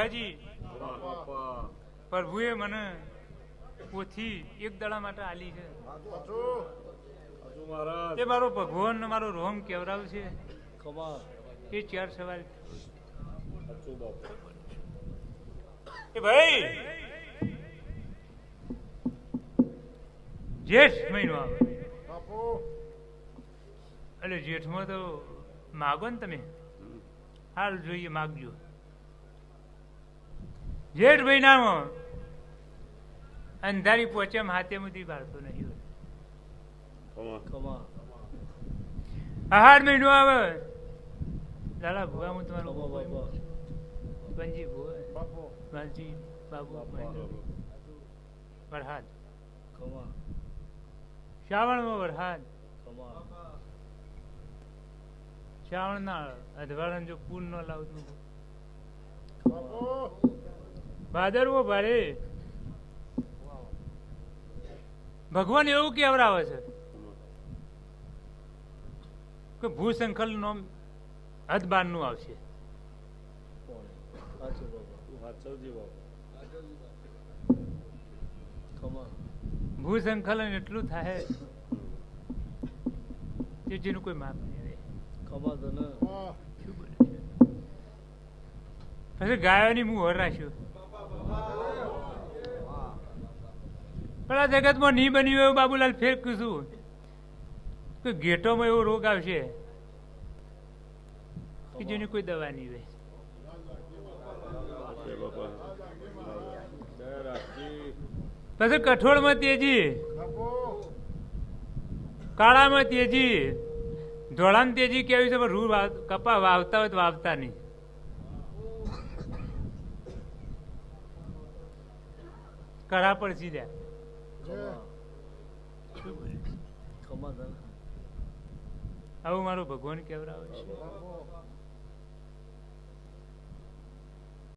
ભુવાજી પ્રભુએ મને પોથી એક દડા માટે આલી છે. તે મારો ભગવાન મારો રોમ કેવરાવ છે. એ ચાર સવાલ. એ ભાઈ! જેઠ મહિનો આવે. એટલે જેઠમાં તો માગો ને તમે. હાલ જોઈએ, માગજો. જેઠ મહિનામાં અંધારી પોચમ મુધી બાળતો નહીં આહાર મહિનો આવે. લાલા ભુવા હું તમારો પંજી ભુવા. બાબુ. વરહાદ. શ્રાવણમાં વરહાદ. શ્રાવણના અધવાળન જો પૂર ન લાવતું ભાદરવો ભારે. ભગવાન એવું કેવડાવે છે? કે ભૂસંખલ નો હદબારનું આવશે. ભૂસંકલન એટલું થાય કે જેનું કોઈ માપ નહીં રહે? પછી ગાયોની હું હર પણ આ જગતમાં નહીં બન્યું એવું બાબુલાલ ફેર કીધું કે ઘેટોમાં એવો રોગ આવશે કે જેની કોઈ દવા નહીં હોય પછી કઠોળમાં તેજી, કાળામાં તેજી, ધોળામાં તેજી કેવી છે રૂ કપા વાવતા હોય તો વાવતા નહીં. કરા પર સીધા આવું મારું ભગવાન કેવડાવે છે?